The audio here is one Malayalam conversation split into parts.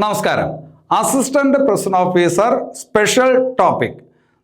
നമസ്കാരം. Assistant prison officer special topic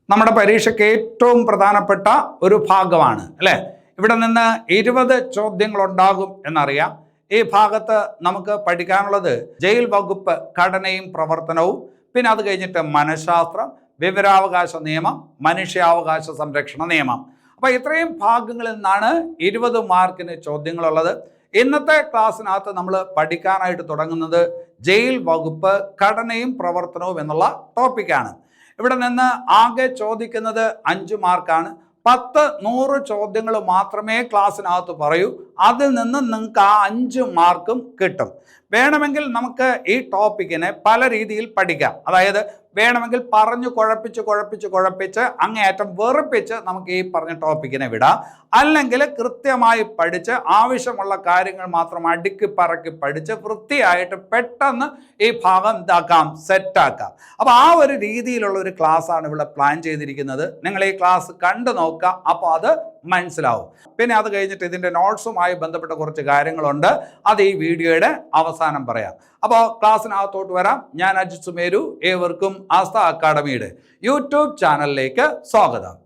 നമ്മുടെ പരീക്ഷയ്ക്ക് ഏറ്റവും പ്രധാനപ്പെട്ട ഒരു ഭാഗമാണ് അല്ലേ? ഇവിടെ നിന്ന് ഇരുപത് ചോദ്യങ്ങൾ ഉണ്ടാകും എന്നറിയാം. ഈ ഭാഗത്ത് നമുക്ക് പഠിക്കാനുള്ളത് ജയിൽ വകുപ്പ് ഘടനയും പ്രവർത്തനവും പിന്നെ അത് കഴിഞ്ഞിട്ട് മനഃശാസ്ത്രം വിവരാവകാശ നിയമം മനുഷ്യാവകാശ സംരക്ഷണ നിയമം. അപ്പോൾ ഇത്രയും ഭാഗങ്ങളിൽ നിന്നാണ് ഇരുപത് മാർക്കിന് ചോദ്യങ്ങളുള്ളത്. ഇന്നത്തെ ക്ലാസ്സിനകത്ത് നമ്മൾ പഠിക്കാനായിട്ട് തുടങ്ങുന്നത് ജയിൽ വകുപ്പ് ഘടനയും പ്രവർത്തനവും എന്നുള്ള ടോപ്പിക്കാണ്. ഇവിടെ നിന്ന് ആകെ ചോദിക്കുന്നത് അഞ്ച് മാർക്കാണ്. പത്ത് നൂറ് ചോദ്യങ്ങൾ മാത്രമേ ക്ലാസ്സിനകത്ത് പറയൂ. അതിൽ നിന്ന് നിങ്ങൾക്ക് ആ അഞ്ച് മാർക്കും കിട്ടും. വേണമെങ്കിൽ നമുക്ക് ഈ ടോപ്പിക്കിനെ പല രീതിയിൽ പഠിക്കാം. അതായത് വേണമെങ്കിൽ പറഞ്ഞു കുഴപ്പിച്ച് കുഴപ്പിച്ച് കുഴപ്പിച്ച് അങ്ങേയറ്റം വെറുപ്പിച്ച് നമുക്ക് ഈ പറഞ്ഞ ടോപ്പിക്കിനെ വിടാം. അല്ലെങ്കിൽ കൃത്യമായി പഠിച്ച് ആവശ്യമുള്ള കാര്യങ്ങൾ മാത്രം അടുക്കി പറക്കി പഠിച്ച് വൃത്തിയായിട്ട് പെട്ടെന്ന് ഈ ഭാഗം ഇതാക്കാം സെറ്റാക്കാം. അപ്പോൾ ആ ഒരു രീതിയിലുള്ള ഒരു ക്ലാസ്സാണ് ഇവിടെ പ്ലാൻ ചെയ്തിരിക്കുന്നത്. നിങ്ങൾ ഈ ക്ലാസ് കണ്ടു നോക്കുക. അപ്പോൾ അത് മനസ്സിലാവും. പിന്നെ അത് കഴിഞ്ഞിട്ട് ഇതിന്റെ നോട്ട്സുമായി ബന്ധപ്പെട്ട കുറച്ച് കാര്യങ്ങളുണ്ട്. അത് ഈ വീഡിയോയുടെ അവസാനം പറയാം. അപ്പോൾ ക്ലാസ്സിനകത്തോട്ട് വരാം. ഞാൻ അജിത് സുമേരു ഏവർക്കും ആസ്ഥ അക്കാഡമിയുടെ യൂട്യൂബ് ചാനലിലേക്ക് സ്വാഗതം.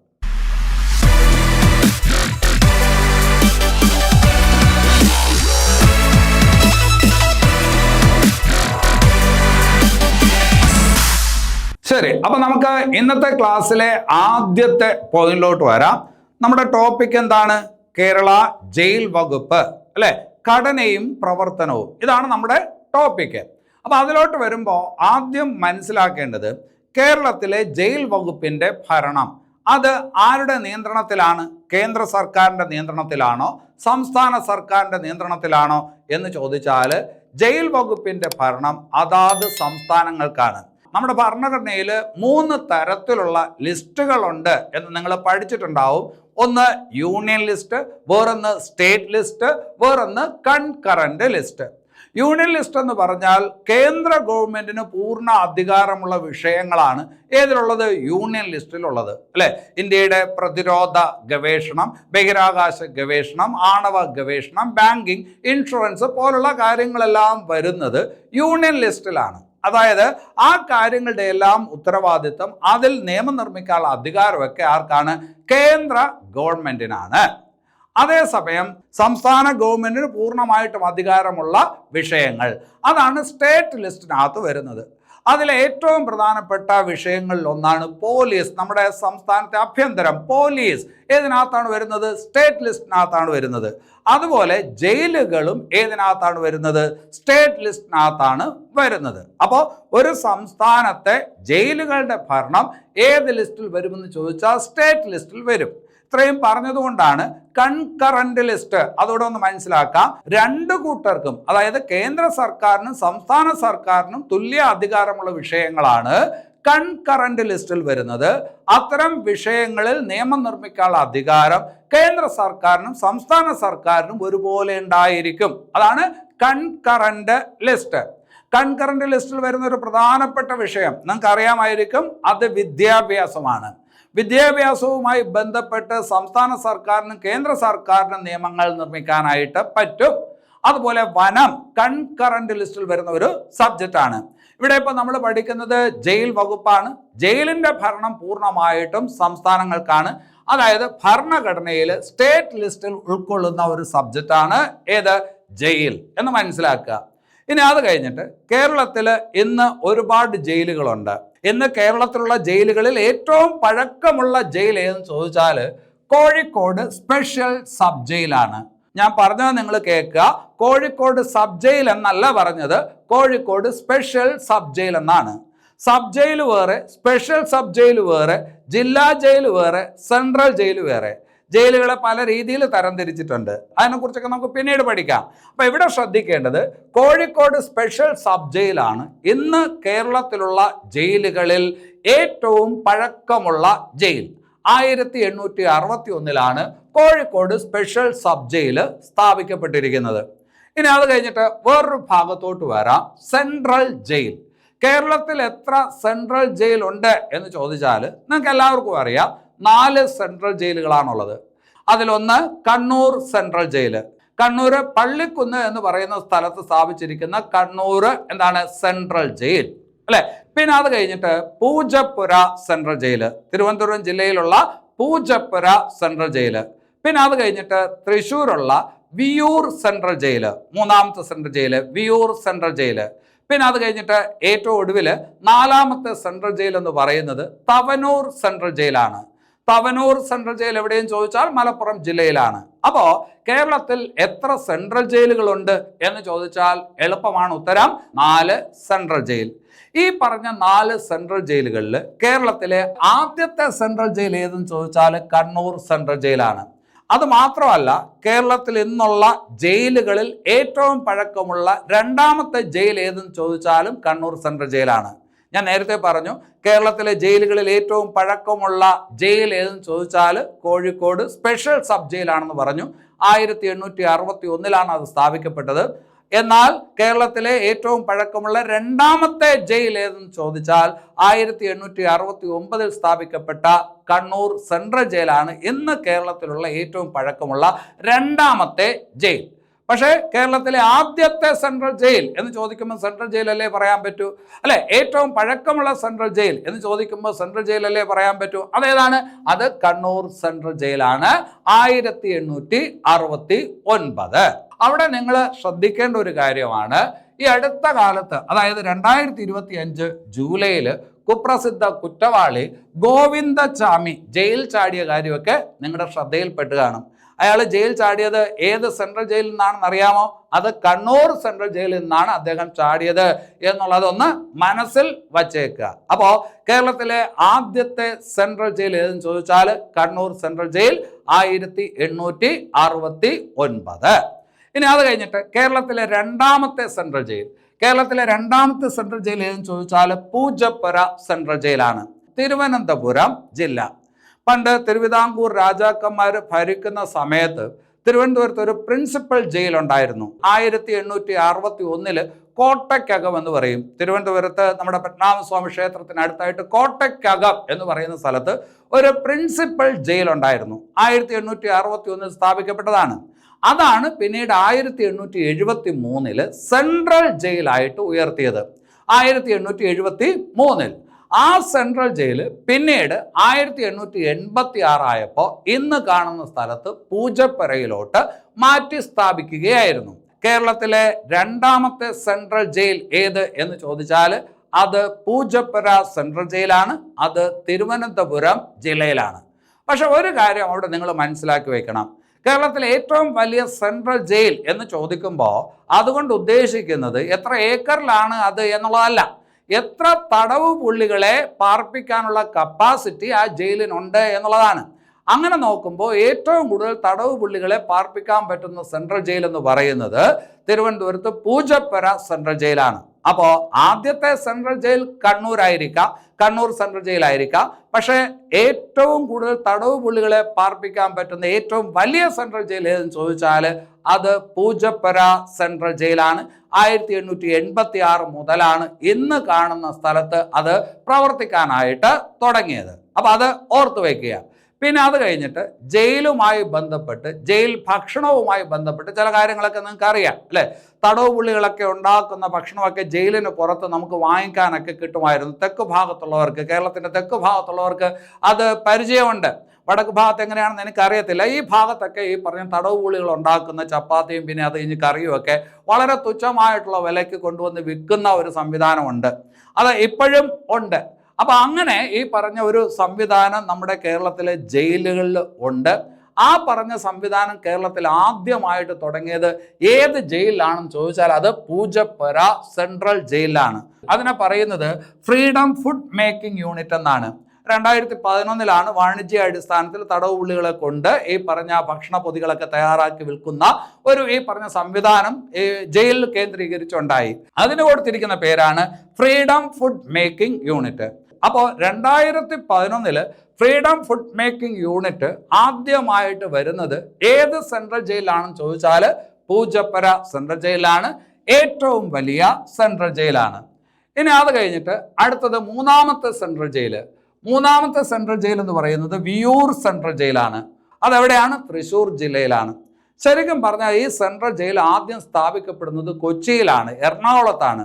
ശരി അപ്പൊ നമുക്ക് ഇന്നത്തെ ക്ലാസ്സിലെ ആദ്യത്തെ പോയിന്റിലോട്ട് വരാം. നമ്മുടെ ടോപ്പിക് എന്താണ്? കേരള ജയിൽ വകുപ്പ് അല്ലെ? ഘടനയും പ്രവർത്തനവും. ഇതാണ് നമ്മുടെ ടോപ്പിക്ക് അപ്പൊ അതിലോട്ട് വരുമ്പോൾ ആദ്യം മനസ്സിലാക്കേണ്ടത് കേരളത്തിലെ ജയിൽ വകുപ്പിന്റെ ഭരണം. അത് ആരുടെ നിയന്ത്രണത്തിലാണ്? കേന്ദ്ര സർക്കാരിന്റെ നിയന്ത്രണത്തിലാണോ? സംസ്ഥാന സർക്കാരിന്റെ നിയന്ത്രണത്തിലാണോ? എന്ന് ചോദിച്ചാൽ ജയിൽ വകുപ്പിന്റെ ഭരണം അതാത് സംസ്ഥാനങ്ങൾക്കാണ്. നമ്മുടെ ഭരണഘടനയിൽ മൂന്ന് തരത്തിലുള്ള ലിസ്റ്റുകളുണ്ട് എന്ന് നിങ്ങൾ പഠിച്ചിട്ടുണ്ടാവും. ഒന്ന് യൂണിയൻ ലിസ്റ്റ് വേറൊന്ന് സ്റ്റേറ്റ് ലിസ്റ്റ് വേറൊന്ന് കൺകറന്റ് ലിസ്റ്റ് യൂണിയൻ ലിസ്റ്റ് എന്ന് പറഞ്ഞാൽ കേന്ദ്ര ഗവൺമെന്റിന് പൂർണ അധികാരമുള്ള വിഷയങ്ങളാണ് ഏതിലുള്ളത്? യൂണിയൻ ലിസ്റ്റിലുള്ളത് അല്ലെ? ഇന്ത്യയുടെ പ്രതിരോധ ഗവേഷണം ബഹിരാകാശ ഗവേഷണം ആണവ ഗവേഷണം ബാങ്കിങ് ഇൻഷുറൻസ് പോലുള്ള കാര്യങ്ങളെല്ലാം വരുന്നത് യൂണിയൻ ലിസ്റ്റിലാണ് അതായത് ആ കാര്യങ്ങളുടെ എല്ലാം ഉത്തരവാദിത്വം അതിൽ നിയമം നിർമ്മിക്കാനുള്ള അധികാരമൊക്കെ ആർക്കാണ്? കേന്ദ്ര ഗവൺമെന്റിനാണ്. അതേസമയം സംസ്ഥാന ഗവൺമെന്റിന് പൂർണമായിട്ടും അധികാരമുള്ള വിഷയങ്ങൾ. അതാണ് സ്റ്റേറ്റ് ലിസ്റ്റിനകത്ത് വരുന്നത്. അതിലെ ഏറ്റവും പ്രധാനപ്പെട്ട വിഷയങ്ങളിൽ ഒന്നാണ് പോലീസ് നമ്മുടെ സംസ്ഥാനത്തെ ആഭ്യന്തരം പോലീസ്. ഏതിനകത്താണ് വരുന്നത്? സ്റ്റേറ്റ് ലിസ്റ്റിനകത്താണ് വരുന്നത്. അതുപോലെ ജയിലുകളും ഏതിനകത്താണ് വരുന്നത്? സ്റ്റേറ്റ് ലിസ്റ്റിനകത്താണ് വരുന്നത്. അപ്പോൾ ഒരു സംസ്ഥാനത്തെ ജയിലുകളുടെ ഭരണം ഏത് ലിസ്റ്റിൽ വരുമെന്ന് ചോദിച്ചാൽ സ്റ്റേറ്റ് ലിസ്റ്റിൽ വരും. ഇത്രയും പറഞ്ഞതുകൊണ്ടാണ് കൺകറന്റ് ലിസ്റ്റ് അതോടെ ഒന്ന് മനസ്സിലാക്കാം. രണ്ട് കൂട്ടർക്കും അതായത് കേന്ദ്ര സർക്കാരിനും സംസ്ഥാന സർക്കാരിനും തുല്യ അധികാരമുള്ള വിഷയങ്ങളാണ് കൺകറന്റ് ലിസ്റ്റിൽ വരുന്നത്. അത്തരം വിഷയങ്ങളിൽ നിയമം നിർമ്മിക്കാനുള്ള അധികാരം കേന്ദ്ര സർക്കാരിനും സംസ്ഥാന സർക്കാരിനും ഒരുപോലെ ഉണ്ടായിരിക്കും. അതാണ് കൺകറന്റ് ലിസ്റ്റ് കൺകറന്റ് ലിസ്റ്റിൽ വരുന്ന ഒരു പ്രധാനപ്പെട്ട വിഷയം നിങ്ങൾക്ക് അറിയാമായിരിക്കും അത് വിദ്യാഭ്യാസമാണ്. വിദ്യാഭ്യാസവുമായി ബന്ധപ്പെട്ട് സംസ്ഥാന സർക്കാരിനും കേന്ദ്ര സർക്കാരിനും നിയമങ്ങൾ നിർമ്മിക്കാനായിട്ട് പറ്റും. അതുപോലെ വനം കൺകറന്റ് ലിസ്റ്റിൽ വരുന്ന ഒരു സബ്ജക്റ്റ് ആണ്. ഇവിടെ ഇപ്പോൾ നമ്മൾ പഠിക്കുന്നത് ജയിൽ വകുപ്പാണ്. ജയിലിന്റെ ഭരണം പൂർണമായിട്ടും സംസ്ഥാനങ്ങൾക്കാണ്. അതായത് ഭരണഘടനയിൽ സ്റ്റേറ്റ് ലിസ്റ്റിൽ ഉൾക്കൊള്ളുന്ന ഒരു സബ്ജക്റ്റ് ആണ്. ഏത്? ജയിൽ. എന്ന് മനസ്സിലാക്കുക. ഇനി അത് കഴിഞ്ഞിട്ട് കേരളത്തിൽ ഇന്ന് ഒരുപാട് ജയിലുകളുണ്ട്. ഇന്ന് കേരളത്തിലുള്ള ജയിലുകളിൽ ഏറ്റവും പഴക്കമുള്ള ജയിൽ ഏതെന്ന് ചോദിച്ചാൽ കോഴിക്കോട് സ്പെഷ്യൽ സബ് ജയിലാണ്. ഞാൻ പറഞ്ഞത് നിങ്ങൾ കേൾക്കുക. കോഴിക്കോട് സബ് ജയിൽ എന്നല്ല പറഞ്ഞത്. കോഴിക്കോട് സ്പെഷ്യൽ സബ് ജയിൽ എന്നാണ്. സബ് ജയിൽ വേറെ സ്പെഷ്യൽ സബ് ജയിൽ വേറെ ജില്ലാ ജയിൽ വേറെ സെൻട്രൽ ജയിൽ വേറെ. ജയിലുകളെ പല രീതിയിൽ തരംതിരിച്ചിട്ടുണ്ട്. അതിനെക്കുറിച്ചൊക്കെ നമുക്ക് പിന്നീട് പഠിക്കാം. അപ്പോൾ ഇവിടെ ശ്രദ്ധിക്കേണ്ടത് കോഴിക്കോട് സ്പെഷ്യൽ സബ് ജയിലാണ് ഇന്ന് കേരളത്തിലുള്ള ജയിലുകളിൽ ഏറ്റവും പഴക്കമുള്ള ജയിൽ. ആയിരത്തി എണ്ണൂറ്റി അറുപത്തി ഒന്നിലാണ് കോഴിക്കോട് സ്പെഷ്യൽ സബ് ജയിൽ സ്ഥാപിക്കപ്പെട്ടിരിക്കുന്നത്. ഇനി അത് കഴിഞ്ഞിട്ട് വേറൊരു ഭാഗത്തോട്ട് വരാം. Central jail. കേരളത്തിൽ എത്ര സെൻട്രൽ ജയിൽ ഉണ്ട് എന്ന് ചോദിച്ചാൽ നിങ്ങൾക്ക് എല്ലാവർക്കും അറിയാം. നാല് സെൻട്രൽ ജയിലുകളാണുള്ളത്. അതിലൊന്ന് കണ്ണൂർ സെൻട്രൽ ജയിൽ. കണ്ണൂർ പള്ളിക്കുന്ന് എന്ന് പറയുന്ന സ്ഥലത്ത് സ്ഥാപിച്ചിരിക്കുന്ന കണ്ണൂർ എന്താണ്? Central jail. അല്ലെ? പിന്നെ അത് കഴിഞ്ഞിട്ട് പൂജപ്പുര സെൻട്രൽ ജയിൽ. തിരുവനന്തപുരം ജില്ലയിലുള്ള പൂജപ്പുര സെൻട്രൽ ജയിൽ. പിന്നെ അത് കഴിഞ്ഞിട്ട് തൃശ്ശൂരുള്ള വിയൂർ സെൻട്രൽ ജയിൽ. മൂന്നാമത്തെ central jail Viyyur central jail. പിന്നെ അത് കഴിഞ്ഞിട്ട് ഏറ്റവും ഒടുവിൽ നാലാമത്തെ സെൻട്രൽ ജയിൽ എന്ന് പറയുന്നത് തവനൂർ സെൻട്രൽ ജയിലാണ്. തവനൂർ സെൻട്രൽ ജയിൽ എവിടെയും ചോദിച്ചാൽ മലപ്പുറം ജില്ലയിലാണ്. അപ്പോൾ കേരളത്തിൽ എത്ര സെൻട്രൽ ജയിലുകളുണ്ട് എന്ന് ചോദിച്ചാൽ എളുപ്പമാണ് ഉത്തരം നാല് സെൻട്രൽ ജയിൽ. ഈ പറഞ്ഞ നാല് സെൻട്രൽ ജയിലുകളിൽ കേരളത്തിലെ ആദ്യത്തെ സെൻട്രൽ ജയിൽ ഏതെന്ന് ചോദിച്ചാൽ കണ്ണൂർ സെൻട്രൽ ജയിലാണ്. അത് മാത്രമല്ല കേരളത്തിൽ ഇന്നുള്ള ജയിലുകളിൽ ഏറ്റവും പഴക്കമുള്ള രണ്ടാമത്തെ ജയിൽ ഏതെന്ന് ചോദിച്ചാലും കണ്ണൂർ സെൻട്രൽ ജയിലാണ്. ഞാൻ നേരത്തെ പറഞ്ഞു കേരളത്തിലെ ജയിലുകളിൽ ഏറ്റവും പഴക്കമുള്ള ജയിൽ ഏതെന്ന് ചോദിച്ചാൽ കോഴിക്കോട് സ്പെഷ്യൽ സബ് ജയിലാണെന്ന് പറഞ്ഞു. ആയിരത്തി എണ്ണൂറ്റി അറുപത്തി ഒന്നിലാണ് അത് സ്ഥാപിക്കപ്പെട്ടത്. എന്നാൽ കേരളത്തിലെ ഏറ്റവും പഴക്കമുള്ള രണ്ടാമത്തെ ജയിൽ ഏതെന്ന് ചോദിച്ചാൽ ആയിരത്തി എണ്ണൂറ്റി അറുപത്തി ഒമ്പതിൽ സ്ഥാപിക്കപ്പെട്ട കണ്ണൂർ സെൻട്രൽ ജയിലാണ് ഇന്ന് കേരളത്തിലുള്ള ഏറ്റവും പഴക്കമുള്ള രണ്ടാമത്തെ ജയിൽ. പക്ഷേ കേരളത്തിലെ ആദ്യത്തെ സെൻട്രൽ ജയിൽ എന്ന് ചോദിക്കുമ്പോൾ സെൻട്രൽ ജയിൽ അല്ലേ പറയാൻ പറ്റൂ? അല്ലെ? ഏറ്റവും പഴക്കമുള്ള സെൻട്രൽ ജയിൽ എന്ന് ചോദിക്കുമ്പോൾ സെൻട്രൽ ജയിൽ അല്ലേ പറയാൻ പറ്റൂ? അതേതാണ്? അത് കണ്ണൂർ സെൻട്രൽ ജയിലാണ്. ആയിരത്തി എണ്ണൂറ്റി അറുപത്തി ഒൻപത് അവിടെ നിങ്ങൾ ശ്രദ്ധിക്കേണ്ട ഒരു കാര്യമാണ്. ഈ അടുത്ത കാലത്ത് അതായത് രണ്ടായിരത്തി ഇരുപത്തി അഞ്ച് ജൂലൈയിൽ കുപ്രസിദ്ധ കുറ്റവാളി ഗോവിന്ദചാമി ജയിൽ ചാടിയ കാര്യമൊക്കെ നിങ്ങളുടെ ശ്രദ്ധയിൽപ്പെട്ട് കാണും. അയാൾ ജയിൽ ചാടിയത് ഏത് സെൻട്രൽ ജയിലിൽ നിന്നാണെന്ന് അറിയാമോ? അത് കണ്ണൂർ സെൻട്രൽ ജയിലിൽ നിന്നാണ് അദ്ദേഹം ചാടിയത് എന്നുള്ളതൊന്ന് മനസ്സിൽ വച്ചേക്കുക. അപ്പോൾ കേരളത്തിലെ ആദ്യത്തെ സെൻട്രൽ ജയിൽ ഏതെന്ന് ചോദിച്ചാൽ കണ്ണൂർ സെൻട്രൽ ജയിൽ ആയിരത്തി എണ്ണൂറ്റി അറുപത്തി ഒൻപത് ഇനി അത് കഴിഞ്ഞിട്ട് കേരളത്തിലെ രണ്ടാമത്തെ സെൻട്രൽ ജയിൽ. കേരളത്തിലെ രണ്ടാമത്തെ സെൻട്രൽ ജയിൽ ഏതെന്ന് ചോദിച്ചാൽ പൂജപ്പുര സെൻട്രൽ ജയിലാണ്. തിരുവനന്തപുരം ജില്ല. പണ്ട് തിരുവിതാംകൂർ രാജാക്കന്മാർ ഭരിക്കുന്ന സമയത്ത് തിരുവനന്തപുരത്ത് ഒരു പ്രിൻസിപ്പൽ ജയിൽ ഉണ്ടായിരുന്നു ആയിരത്തി എണ്ണൂറ്റി അറുപത്തി ഒന്നിൽ കോട്ടയ്ക്കകം എന്ന് പറയും. തിരുവനന്തപുരത്ത് നമ്മുടെ പത്മനാഭസ്വാമി ക്ഷേത്രത്തിനടുത്തായിട്ട് കോട്ടയ്ക്കകം എന്ന് പറയുന്ന സ്ഥലത്ത് ഒരു പ്രിൻസിപ്പൽ ജയിൽ ഉണ്ടായിരുന്നു ആയിരത്തി എണ്ണൂറ്റി അറുപത്തി ഒന്നിൽ സ്ഥാപിക്കപ്പെട്ടതാണ്. അതാണ് പിന്നീട് ആയിരത്തി എണ്ണൂറ്റി എഴുപത്തി മൂന്നിൽ സെൻട്രൽ ജയിലായിട്ട് ഉയർത്തിയത്. ആയിരത്തി എണ്ണൂറ്റി എഴുപത്തി മൂന്നിൽ ആ സെൻട്രൽ ജയിൽ പിന്നീട് ആയിരത്തി എണ്ണൂറ്റി എൺപത്തി ആറായപ്പോൾ ഇന്ന് കാണുന്ന സ്ഥലത്ത് പൂജപ്പുരയിലോട്ട് മാറ്റി സ്ഥാപിക്കുകയായിരുന്നു. കേരളത്തിലെ രണ്ടാമത്തെ സെൻട്രൽ ജയിൽ ഏത് എന്ന് ചോദിച്ചാൽ അത് പൂജപ്പുര സെൻട്രൽ ജയിലാണ് അത് തിരുവനന്തപുരം ജില്ലയിലാണ്. പക്ഷെ ഒരു കാര്യം അവിടെ നിങ്ങൾ മനസ്സിലാക്കി വെക്കണം. കേരളത്തിലെ ഏറ്റവും വലിയ സെൻട്രൽ ജയിൽ എന്ന് ചോദിക്കുമ്പോൾ അതുകൊണ്ട് ഉദ്ദേശിക്കുന്നത് എത്ര ഏക്കറിലാണ് അത് എന്നുള്ളതല്ല. എത്ര തടവ് പുള്ളികളെ പാർപ്പിക്കാനുള്ള കപ്പാസിറ്റി ആ ജയിലിനുണ്ട് എന്നുള്ളതാണ്. അങ്ങനെ നോക്കുമ്പോൾ ഏറ്റവും കൂടുതൽ തടവ് പുള്ളികളെ പാർപ്പിക്കാൻ പറ്റുന്ന സെൻട്രൽ ജയിൽ എന്ന് പറയുന്നത് തിരുവനന്തപുരത്ത് പൂജപ്പുര സെൻട്രൽ ജയിലാണ് അപ്പോൾ ആദ്യത്തെ സെൻട്രൽ ജയിൽ കണ്ണൂരായിരിക്കാം കണ്ണൂർ സെൻട്രൽ ജയിലായിരിക്കാം. പക്ഷേ ഏറ്റവും കൂടുതൽ തടവ് പുള്ളികളെ പാർപ്പിക്കാൻ പറ്റുന്ന ഏറ്റവും വലിയ സെൻട്രൽ ജയിൽ ഏതെന്ന് ചോദിച്ചാൽ അത് പൂജപ്പുര സെൻട്രൽ ജയിലാണ്. ആയിരത്തി എണ്ണൂറ്റി എൺപത്തി ആറ് മുതലാണ് ഇന്ന് കാണുന്ന സ്ഥലത്ത് അത് പ്രവർത്തിക്കാനായിട്ട് തുടങ്ങിയത്. അപ്പൊ അത് ഓർത്തു വയ്ക്കുക പിന്നെ അത് കഴിഞ്ഞിട്ട് ജയിലുമായി ബന്ധപ്പെട്ട് ജയിൽ ഭക്ഷണവുമായി ബന്ധപ്പെട്ട് ചില കാര്യങ്ങളൊക്കെ നിങ്ങൾക്ക് അറിയാം അല്ലേ? തടവ് പുള്ളികളൊക്കെ ഉണ്ടാക്കുന്ന ഭക്ഷണമൊക്കെ ജയിലിന് പുറത്ത് നമുക്ക് വാങ്ങിക്കാനൊക്കെ കിട്ടുമായിരുന്നു. തെക്ക് ഭാഗത്തുള്ളവർക്ക് കേരളത്തിന്റെ തെക്ക് ഭാഗത്തുള്ളവർക്ക് അത് പരിചയമുണ്ട്. വടക്ക് ഭാഗത്ത് എങ്ങനെയാണെന്ന് എനിക്കറിയത്തില്ല. ഈ ഭാഗത്തൊക്കെ ഈ പറഞ്ഞ തടവ് പുള്ളികൾ ഉണ്ടാക്കുന്ന ചപ്പാത്തിയും പിന്നെ അത് കഴിഞ്ഞ് കറിയും ഒക്കെ വളരെ തുച്ഛമായിട്ടുള്ള വിലയ്ക്ക് കൊണ്ടുവന്ന് വിൽക്കുന്ന ഒരു സംവിധാനമുണ്ട്. അത് ഇപ്പോഴും ഉണ്ട്. അപ്പം അങ്ങനെ ഈ പറഞ്ഞ ഒരു സംവിധാനം നമ്മുടെ കേരളത്തിലെ ജയിലുകളിൽ ഉണ്ട്. ആ പറഞ്ഞ സംവിധാനം കേരളത്തിൽ ആദ്യമായിട്ട് തുടങ്ങിയത് ഏത് ജയിലിലാണെന്ന് ചോദിച്ചാൽ അത് പൂജപ്പുര സെൻട്രൽ ജയിലിലാണ്. അതിനെ പറയുന്നത് ഫ്രീഡം ഫുഡ് മേക്കിംഗ് യൂണിറ്റ് എന്നാണ്. രണ്ടായിരത്തി പതിനൊന്നിലാണ് വാണിജ്യ അടിസ്ഥാനത്തിൽ തടവ് പുള്ളികളെ കൊണ്ട് ഈ പറഞ്ഞ ഭക്ഷണ പൊതികളൊക്കെ തയ്യാറാക്കി വിൽക്കുന്ന ഒരു ഈ പറഞ്ഞ സംവിധാനം ജയിലിൽ കേന്ദ്രീകരിച്ചുണ്ടായി. അതിന് കൊടുത്തിരിക്കുന്ന പേരാണ് ഫ്രീഡം ഫുഡ് മേക്കിംഗ് യൂണിറ്റ്. അപ്പോൾ രണ്ടായിരത്തി പതിനൊന്നിൽ ഫ്രീഡം ഫുഡ് മേക്കിംഗ് യൂണിറ്റ് ആദ്യമായിട്ട് വരുന്നത് ഏത് സെൻട്രൽ ജയിലാണെന്ന് ചോദിച്ചാൽ പൂജപ്പര സെൻട്രൽ ജയിലാണ് ഏറ്റവും വലിയ സെൻട്രൽ ജയിലാണ് ഇനി അത് കഴിഞ്ഞിട്ട് അടുത്തത് മൂന്നാമത്തെ സെൻട്രൽ ജയിൽ മൂന്നാമത്തെ സെൻട്രൽ ജയിൽ എന്ന് പറയുന്നത് വിയൂർ സെൻട്രൽ ജയിലാണ് അതെവിടെയാണ്? തൃശ്ശൂർ ജില്ലയിലാണ്. ശരിക്കും പറഞ്ഞാൽ ഈ സെൻട്രൽ ജയിൽ ആദ്യം സ്ഥാപിക്കപ്പെടുന്നത് കൊച്ചിയിലാണ് എറണാകുളത്താണ്.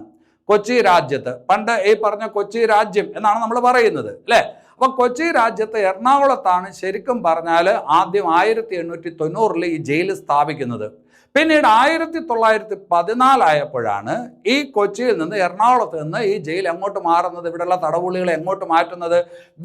കൊച്ചി രാജ്യത്ത്. പണ്ട് ഈ പറഞ്ഞ കൊച്ചി രാജ്യം എന്നാണ് നമ്മൾ പറയുന്നത് അല്ലേ? അപ്പൊ കൊച്ചി രാജ്യത്ത് എറണാകുളത്താണ് ശരിക്കും പറഞ്ഞാൽ ആദ്യം ആയിരത്തി എണ്ണൂറ്റി തൊണ്ണൂറിൽ ഈ ജയിൽ സ്ഥാപിക്കുന്നത്. പിന്നീട് ആയിരത്തി തൊള്ളായിരത്തി പതിനാലായപ്പോഴാണ് ഈ കൊച്ചിയിൽ നിന്ന് എറണാകുളത്ത് നിന്ന് ഈ ജയിൽ എങ്ങോട്ട് മാറുന്നത് ഇവിടെയുള്ള തടവുള്ളികളെ എങ്ങോട്ട് മാറ്റുന്നത്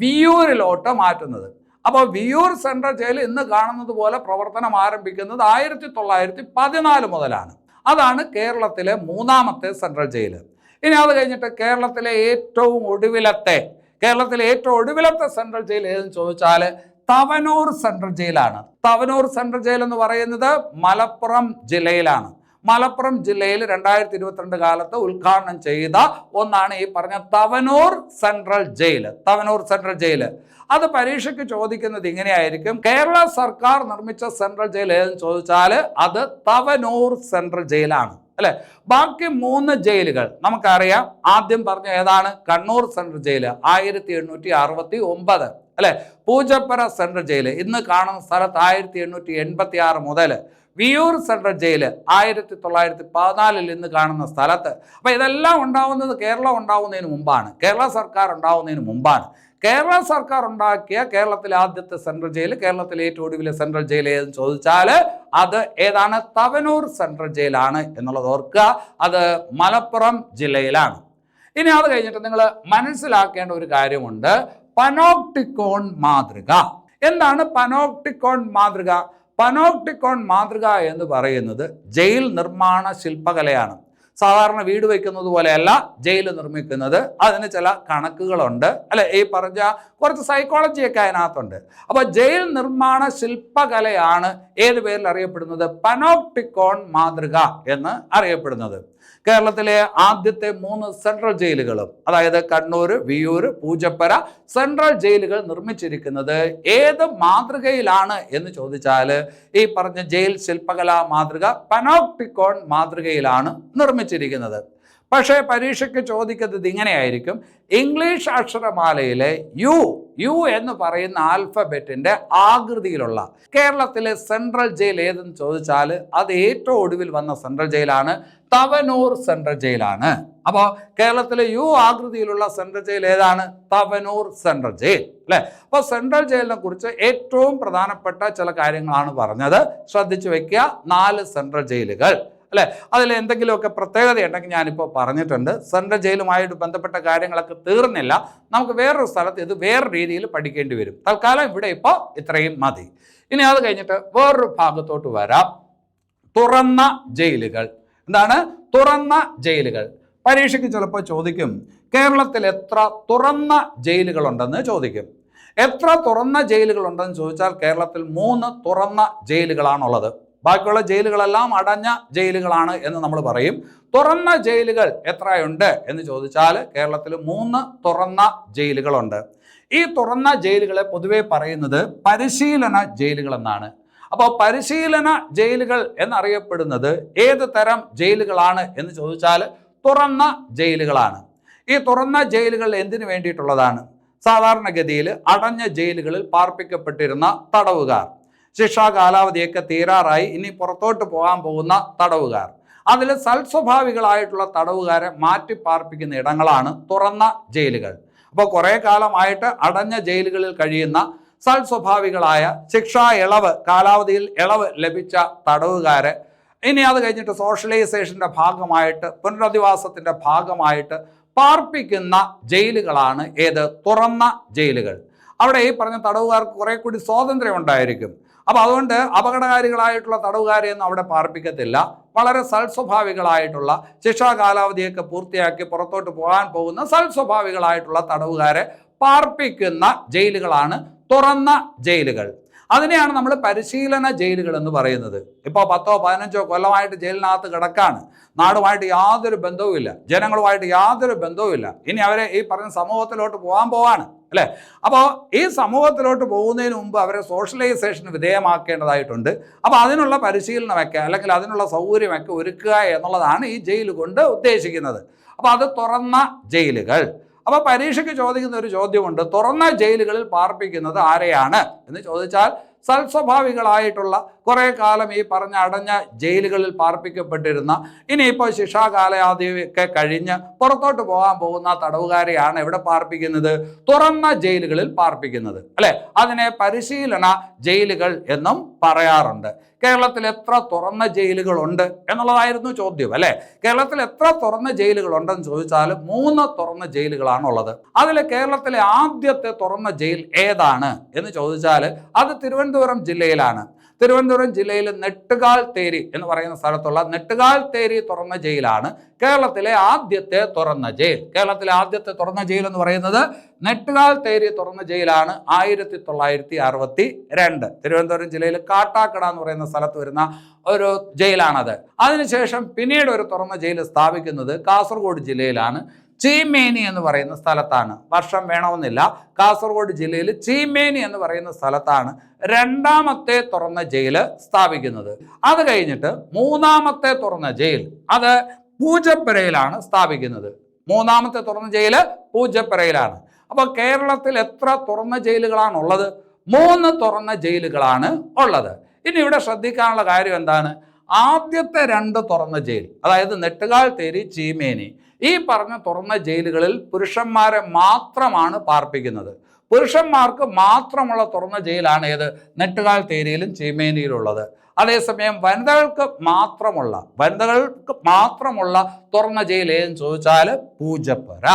വിയൂരിലോട്ട് മാറ്റുന്നത്. അപ്പോൾ വിയൂർ സെൻട്രൽ ജയിൽ ഇന്ന് കാണുന്നത് പോലെ പ്രവർത്തനം ആരംഭിക്കുന്നത് ആയിരത്തി തൊള്ളായിരത്തി പതിനാല് മുതലാണ്. അതാണ് കേരളത്തിലെ മൂന്നാമത്തെ സെൻട്രൽ ജയിൽ. ഇനി അത് കഴിഞ്ഞിട്ട് കേരളത്തിലെ ഏറ്റവും ഒടുവിലത്തെ കേരളത്തിലെ ഏറ്റവും ഒടുവിലത്തെ സെൻട്രൽ ജയിൽ ഏതെന്ന് ചോദിച്ചാൽ തവനൂർ സെൻട്രൽ ജയിലാണ് തവനൂർ സെൻട്രൽ ജയിൽ എന്ന് പറയുന്നത് മലപ്പുറം ജില്ലയിലാണ്. മലപ്പുറം ജില്ലയിൽ രണ്ടായിരത്തി ഇരുപത്തിരണ്ട് കാലത്ത് ഉദ്ഘാടനം ചെയ്ത ഒന്നാണ് ഈ പറഞ്ഞ Tavanur central jail Tavanur central jail അത് പരീക്ഷയ്ക്ക് ചോദിക്കുന്നത് ഇങ്ങനെയായിരിക്കും. കേരള സർക്കാർ നിർമ്മിച്ച സെൻട്രൽ ജയിൽ ഏതെന്ന് ചോദിച്ചാൽ അത് തവനൂർ സെൻട്രൽ ജയിലാണ് അല്ലെ? ബാക്കി മൂന്ന് ജയിലുകൾ. നമുക്കറിയാം ആദ്യം പറഞ്ഞ ഏതാണ്? കണ്ണൂർ സെൻട്രൽ ജയിൽ ആയിരത്തി എണ്ണൂറ്റി അറുപത്തി ഒമ്പത് അല്ലെ? പൂജപ്പുര സെൻട്രൽ ജയിൽ ഇന്ന് കാണുന്ന സ്ഥലത്ത് ആയിരത്തി എണ്ണൂറ്റി എൺപത്തി ആറ് മുതൽ വിയൂർ സെൻട്രൽ ജയിൽ ആയിരത്തി തൊള്ളായിരത്തി പതിനാലിൽ ഇന്ന് കാണുന്ന സ്ഥലത്ത്. അപ്പൊ ഇതെല്ലാം ഉണ്ടാവുന്നത് കേരളം ഉണ്ടാവുന്നതിന് മുമ്പാണ്. കേരള സർക്കാർ ഉണ്ടാവുന്നതിന് മുമ്പാണ്. കേരള സർക്കാർ ഉണ്ടാക്കിയ കേരളത്തിലെ ആദ്യത്തെ സെൻട്രൽ ജയിൽ കേരളത്തിലെ ഏറ്റവും ഒടുവിലെ സെൻട്രൽ ജയിൽ ഏതെന്ന് ചോദിച്ചാൽ അത് ഏതാണ്? തവനൂർ സെൻട്രൽ ജയിലാണ് എന്നുള്ളത് ഓർക്കുക. അത് മലപ്പുറം ജില്ലയിലാണ്. ഇനി അത് കഴിഞ്ഞിട്ട് നിങ്ങൾ മനസ്സിലാക്കേണ്ട ഒരു കാര്യമുണ്ട്. പനോക്ടിക്കോൺ മാതൃക. എന്താണ് പനോക്ടിക്കോൺ മാതൃക? പനോക്ടിക്കോൺ മാതൃക എന്ന് പറയുന്നത് ജയിൽ നിർമ്മാണ ശില്പകലയാണ്. സാധാരണ വീട് വയ്ക്കുന്നത് പോലെയല്ല ജയിൽ നിർമ്മിക്കുന്നത്. അതിന് ചില കണക്കുകളുണ്ട്. അല്ലെ ഈ പറഞ്ഞ കുറച്ച് സൈക്കോളജിയൊക്കെ അതിനകത്തുണ്ട്. അപ്പോൾ ജയിൽ നിർമ്മാണ ശില്പകലയാണ് ഏത് പേരിൽ അറിയപ്പെടുന്നത്? പനോപ്റ്റിക്കോൺ മാതൃക എന്ന് അറിയപ്പെടുന്നത്. കേരളത്തിലെ ആദ്യത്തെ മൂന്ന് സെൻട്രൽ ജയിലുകളും അതായത് കണ്ണൂർ വിയൂർ പൂജപ്പര സെൻട്രൽ ജയിലുകൾ നിർമ്മിച്ചിരിക്കുന്നത് ഏത് മാതൃകയിലാണ് എന്ന് ചോദിച്ചാൽ ഈ പറഞ്ഞ ജയിൽ ശില്പകലാ മാതൃക പനോപ്റ്റിക്കോൺ മാതൃകയിലാണ് നിർമ്മിച്ചിരിക്കുന്നത്. പക്ഷേ പരീക്ഷയ്ക്ക് ചോദിക്കുന്നത് ഇങ്ങനെയായിരിക്കും. ഇംഗ്ലീഷ് അക്ഷരമാലയിലെ യു യു എന്ന് പറയുന്ന ആൽഫബറ്റിന്റെ ആകൃതിയിലുള്ള കേരളത്തിലെ സെൻട്രൽ ജയിൽ ഏതെന്ന് ചോദിച്ചാൽ അത് ഏറ്റവും ഒടുവിൽ വന്ന സെൻട്രൽ ജയിലാണ് തവനൂർ സെൻട്രൽ ജയിലാണ്. അപ്പോൾ കേരളത്തിലെ യു ആകൃതിയിലുള്ള സെൻട്രൽ ജയിൽ ഏതാണ്? തവനൂർ സെൻട്രൽ ജയിൽ അല്ലെ? അപ്പോൾ സെൻട്രൽ ജയിലിനെ കുറിച്ച് ഏറ്റവും പ്രധാനപ്പെട്ട ചില കാര്യങ്ങളാണ് പറഞ്ഞത്. ശ്രദ്ധിച്ചു വെക്കുക നാല് സെൻട്രൽ ജയിലുകൾ. അല്ലെ? അതിൽ എന്തെങ്കിലുമൊക്കെ പ്രത്യേകത ഉണ്ടെങ്കിൽ ഞാനിപ്പോൾ പറഞ്ഞിട്ടുണ്ട്. സെൻട്രൽ ജയിലുമായിട്ട് ബന്ധപ്പെട്ട കാര്യങ്ങളൊക്കെ തീർന്നില്ല. നമുക്ക് വേറൊരു സ്ഥലത്ത് ഇത് വേറെ രീതിയിൽ പഠിക്കേണ്ടി വരും. തൽക്കാലം ഇവിടെ ഇപ്പോൾ ഇത്രയും മതി. ഇനി അത് കഴിഞ്ഞിട്ട് വേറൊരു ഭാഗത്തോട്ട് വരാം. തുറന്ന ജയിലുകൾ. എന്താണ്? തുറന്ന ജയിലുകൾ. പരീക്ഷയ്ക്ക് ചിലപ്പോൾ ചോദിക്കും കേരളത്തിൽ എത്ര തുറന്ന ജയിലുകളുണ്ടെന്ന്? ചോദിക്കും. എത്ര തുറന്ന ജയിലുകളുണ്ടെന്ന് ചോദിച്ചാൽ കേരളത്തിൽ മൂന്ന് തുറന്ന ജയിലുകളാണുള്ളത്. ബാക്കിയുള്ള ജയിലുകളെല്ലാം അടഞ്ഞ ജയിലുകളാണ് എന്ന് നമ്മൾ പറയും. തുറന്ന ജയിലുകൾ എത്രയുണ്ട് എന്ന് ചോദിച്ചാൽ കേരളത്തിൽ മൂന്ന് തുറന്ന ജയിലുകളുണ്ട്. ഈ തുറന്ന ജയിലുകളെ പൊതുവെ പറയുന്നത് പരിശീലന ജയിലുകൾ എന്നാണ് അപ്പോൾ പരിശീലന ജയിലുകൾ എന്നറിയപ്പെടുന്നത് ഏത് തരം ജയിലുകളാണ് എന്ന് ചോദിച്ചാൽ തുറന്ന ജയിലുകളാണ്. ഈ തുറന്ന ജയിലുകൾ എന്തിനു വേണ്ടിയിട്ടുള്ളതാണ്? സാധാരണഗതിയിൽ അടഞ്ഞ ജയിലുകളിൽ പാർപ്പിക്കപ്പെട്ടിരുന്ന തടവുകാർ. ശിക്ഷാ കാലാവധിയൊക്കെ തീരാറായി. ഇനി പുറത്തോട്ട് പോകാൻ പോകുന്ന തടവുകാർ. അതിൽ സൽസ്വഭാവികളായിട്ടുള്ള തടവുകാരെ മാറ്റി പാർപ്പിക്കുന്ന ഇടങ്ങളാണ് തുറന്ന ജയിലുകൾ. അപ്പോൾ കുറേ കാലമായിട്ട് അടഞ്ഞ ജയിലുകളിൽ കഴിയുന്ന സൽസ്വഭാവികളായ ശിക്ഷാ ഇളവ് കാലാവധിയിൽ ഇളവ് ലഭിച്ച തടവുകാരെ ഇനി അത് കഴിഞ്ഞിട്ട് സോഷ്യലൈസേഷന്റെ ഭാഗമായിട്ട് പുനരധിവാസത്തിന്റെ ഭാഗമായിട്ട് പാർപ്പിക്കുന്ന ജയിലുകളാണ് ഏത്? തുറന്ന ജയിലുകൾ. അവിടെ ഈ പറഞ്ഞ തടവുകാർക്ക് കുറേ കൂടി സ്വാതന്ത്ര്യം ഉണ്ടായിരിക്കും. അപ്പോൾ അതുകൊണ്ട് അപകടകാരികളായിട്ടുള്ള തടവുകാരെയൊന്നും അവിടെ പാർപ്പിക്കത്തില്ല. വളരെ സൽസ്വഭാവികളായിട്ടുള്ള ശിക്ഷാ കാലാവധിയൊക്കെ പൂർത്തിയാക്കി പുറത്തോട്ട് പോകാൻ പോകുന്ന സൽസ്വഭാവികളായിട്ടുള്ള തടവുകാരെ പാർപ്പിക്കുന്ന ജയിലുകളാണ് തുറന്ന ജയിലുകൾ. അതിനെയാണ് നമ്മൾ പരിശീലന ജയിലുകൾ എന്ന് പറയുന്നത്. ഇപ്പോൾ പത്തോ പതിനഞ്ചോ കൊല്ലമായിട്ട് ജയിലിനകത്ത് കിടക്കാണ്. നാടുമായിട്ട് യാതൊരു ബന്ധവുമില്ല. ജനങ്ങളുമായിട്ട് യാതൊരു ബന്ധവുമില്ല. ഇനി അവരെ ഈ പറഞ്ഞ സമൂഹത്തിലോട്ട് പോകാൻ പോവാണ്. അല്ലേ? അപ്പോൾ ഈ സമൂഹത്തിലോട്ട് പോകുന്നതിന് മുമ്പ് അവരെ സോഷ്യലൈസേഷന് വിധേയമാക്കേണ്ടതായിട്ടുണ്ട്. അപ്പോൾ അതിനുള്ള പരിശീലനമൊക്കെ അല്ലെങ്കിൽ അതിനുള്ള സൗകര്യമൊക്കെ ഒരുക്കുക എന്നുള്ളതാണ് ഈ ജയിൽ കൊണ്ട് ഉദ്ദേശിക്കുന്നത്. അപ്പോൾ അത് തുറന്ന ജയിലുകൾ. അപ്പോൾ പരീക്ഷയ്ക്ക് ചോദിക്കുന്ന ഒരു ചോദ്യമുണ്ട്. തുറന്ന ജയിലുകളിൽ പാർപ്പിക്കുന്നത് ആരെയാണ്? എന്ന് ചോദിച്ചാൽ സൽസ്വഭാവികളായിട്ടുള്ള കുറേ കാലം ഈ പറഞ്ഞ അടഞ്ഞ ജയിലുകളിൽ പാർപ്പിക്കപ്പെട്ടിരുന്ന ഇനിയിപ്പോൾ ശിക്ഷാകാലയാതിയൊക്കെ കഴിഞ്ഞ് പുറത്തോട്ട് പോകാൻ പോകുന്ന തടവുകാരെയാണ് എവിടെ പാർപ്പിക്കുന്നത്? തുറന്ന ജയിലുകളിൽ പാർപ്പിക്കുന്നത്. അല്ലെ? അതിനെ പരിശീലന ജയിലുകൾ എന്നും പറയാറുണ്ട്. കേരളത്തിൽ എത്ര തുറന്ന ജയിലുകളുണ്ട് എന്നുള്ളതായിരുന്നു ചോദ്യം അല്ലെ? കേരളത്തിൽ എത്ര തുറന്ന ജയിലുകളുണ്ടെന്ന് ചോദിച്ചാൽ മൂന്ന് തുറന്ന ജയിലുകളാണുള്ളത്. അതിൽ കേരളത്തിലെ ആദ്യത്തെ തുറന്ന ജയിൽ ഏതാണ് എന്ന് ചോദിച്ചാൽ അത് തിരുവനന്തപുരം ജില്ലയിലാണ്. തിരുവനന്തപുരം ജില്ലയിൽ നെട്ടുകാൽ തേരി എന്ന് പറയുന്ന സ്ഥലത്തുള്ള നെട്ടുകാൽ തേരി തുറന്ന ജയിലാണ് കേരളത്തിലെ ആദ്യത്തെ തുറന്ന ജയിൽ. കേരളത്തിലെ ആദ്യത്തെ തുറന്ന ജയിൽ എന്ന് പറയുന്നത് നെട്ടുകാൽ തേരി തുറന്ന ജയിലാണ് ആയിരത്തി തൊള്ളായിരത്തി അറുപത്തി രണ്ട്. തിരുവനന്തപുരം ജില്ലയിൽ കാട്ടാക്കട എന്ന് പറയുന്ന സ്ഥലത്ത് വരുന്ന ഒരു ജയിലാണത്. അതിനുശേഷം പിന്നീട് ഒരു തുറന്ന ജയിൽ സ്ഥാപിക്കുന്നത് കാസർഗോഡ് ജില്ലയിലാണ്. ചീമേനി എന്ന് പറയുന്ന സ്ഥലത്താണ്. വർഷം വേണമെന്നില്ല. കാസർഗോഡ് ജില്ലയിൽ ചീമേനി എന്ന് പറയുന്ന സ്ഥലത്താണ് രണ്ടാമത്തെ തുറന്ന ജയിൽ സ്ഥാപിക്കുന്നത്. അത് കഴിഞ്ഞിട്ട് മൂന്നാമത്തെ തുറന്ന ജയിൽ അത് പൂജപ്പുരയിലാണ് സ്ഥാപിക്കുന്നത്. മൂന്നാമത്തെ തുറന്ന ജയിൽ പൂജപ്പുരയിലാണ്. അപ്പോൾ കേരളത്തിൽ എത്ര തുറന്ന ജയിലുകളാണ് ഉള്ളത് മൂന്ന് തുറന്ന ജയിലുകളാണ് ഉള്ളത്. ഇനി ഇവിടെ ശ്രദ്ധിക്കാനുള്ള കാര്യം എന്താണ്? ആദ്യത്തെ രണ്ട് തുറന്ന ജയിൽ അതായത് നെട്ടുകാൽ തേരി ചീമേനി ഈ പറഞ്ഞ തുറന്ന ജയിലുകളിൽ പുരുഷന്മാരെ മാത്രമാണ് പാർപ്പിക്കുന്നത്. പുരുഷന്മാർക്ക് മാത്രമുള്ള തുറന്ന ജയിലാണ് ഏത്? നെട്ടുകാൽ തേരിയിലും ചീമേനിയിലുള്ളത്. അതേസമയം വനിതകൾക്ക് മാത്രമുള്ള വനിതകൾക്ക് മാത്രമുള്ള തുറന്ന ജയിൽ ഏതെന്ന് ചോദിച്ചാൽ പൂജപ്പുര.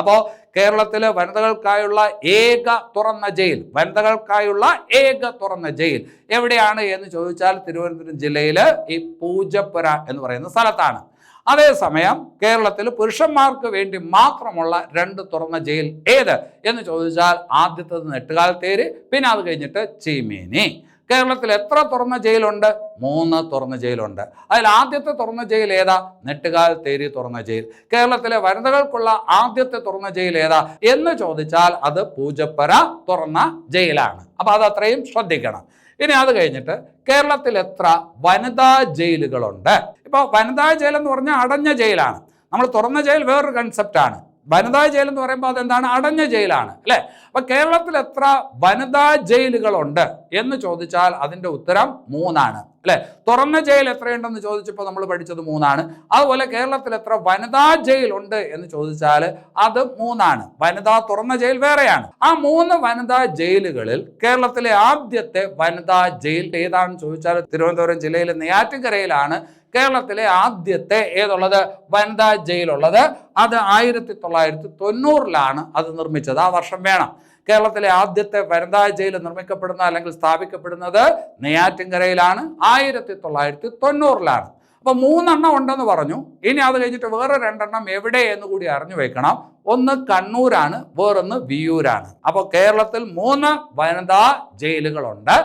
അപ്പോൾ കേരളത്തിലെ വനിതകൾക്കായുള്ള ഏക തുറന്ന ജയിൽ വനിതകൾക്കായുള്ള ഏക തുറന്ന ജയിൽ എവിടെയാണ് എന്ന് ചോദിച്ചാൽ തിരുവനന്തപുരം ജില്ലയിൽ ഈ പൂജപ്പുര എന്ന് പറയുന്ന സ്ഥലത്താണ്. അതേസമയം കേരളത്തിൽ പുരുഷന്മാർക്ക് വേണ്ടി മാത്രമുള്ള രണ്ട് തുറന്ന ജയിൽ ഏത് എന്ന് ചോദിച്ചാൽ ആദ്യത്തത് നെട്ടുകാൽത്തേര് പിന്നെ അത് കഴിഞ്ഞിട്ട് ചീമേനി. കേരളത്തിൽ എത്ര തുറന്ന ജയിലുണ്ട്? മൂന്ന് തുറന്ന ജയിലുണ്ട്. അതിൽ ആദ്യത്തെ തുറന്ന ജയിൽ ഏതാ? നെട്ടുകാൽ തേരി തുറന്ന ജയിൽ. കേരളത്തിലെ വനിതകൾക്കുള്ള ആദ്യത്തെ തുറന്ന ജയിൽ ഏതാ? എന്ന് ചോദിച്ചാൽ അത് പൂജപ്പര തുറന്ന ജയിലാണ്. അപ്പൊ അത് അത്രയും ശ്രദ്ധിക്കണം. ഇനി അത് കഴിഞ്ഞിട്ട് കേരളത്തിൽ എത്ര വനിതാ ജയിലുകളുണ്ട്? ഇപ്പോൾ വനിതാ ജയിൽ എന്ന് പറഞ്ഞാൽ അടഞ്ഞ ജയിലാണ്. നമ്മൾ തുറന്ന ജയിൽ വേറൊരു കൺസെപ്റ്റാണ് വനിതാ ജയിൽ എന്ന് പറയുമ്പോൾ അതെന്താണ്? അടഞ്ഞ ജയിലാണ്. അല്ലേ? അപ്പൊ കേരളത്തിൽ എത്ര വനിതാ ജയിലുകളുണ്ട് എന്ന് ചോദിച്ചാൽ അതിന്റെ ഉത്തരം മൂന്നാണ്. അല്ലെ? തുറന്ന ജയിൽ എത്രയുണ്ടെന്ന് ചോദിച്ചപ്പോൾ നമ്മൾ പഠിച്ചത് മൂന്നാണ്. അതുപോലെ കേരളത്തിൽ എത്ര വനിതാ ജയിൽ ഉണ്ട് എന്ന് ചോദിച്ചാൽ അത് മൂന്നാണ്. വനിതാ തുറന്ന ജയിൽ വേറെയാണ്. ആ മൂന്ന് വനിതാ ജയിലുകളിൽ കേരളത്തിലെ ആദ്യത്തെ വനിതാ ജയിൽ ഏതാണെന്ന് ചോദിച്ചാൽ തിരുവനന്തപുരം ജില്ലയിലെ നെയ്യാറ്റിൻകരയിലാണ് കേരളത്തിലെ ആദ്യത്തെ ഏതുള്ളത്? വനിതാ ജയിലുള്ളത്. അത് ആയിരത്തി തൊള്ളായിരത്തി തൊണ്ണൂറിലാണ് അത് നിർമ്മിച്ചത്. ആ വർഷം വേണം. കേരളത്തിലെ ആദ്യത്തെ വനിതാ ജയിൽ നിർമ്മിക്കപ്പെടുന്ന അല്ലെങ്കിൽ സ്ഥാപിക്കപ്പെടുന്നത് നെയ്യാറ്റിൻകരയിലാണ്. ആയിരത്തി തൊള്ളായിരത്തി തൊണ്ണൂറിലാണ് അപ്പൊ മൂന്നെണ്ണം ഉണ്ടെന്ന് പറഞ്ഞു. ഇനി അത് കഴിഞ്ഞിട്ട് വേറെ രണ്ടെണ്ണം എവിടെ എന്ന് കൂടി അറിഞ്ഞു വെക്കണം. ഒന്ന് കണ്ണൂരാണ് വേറൊന്ന് വിയൂരാണ് അപ്പോൾ കേരളത്തിൽ മൂന്ന് വനിതാ ജയിലുകളുണ്ട്.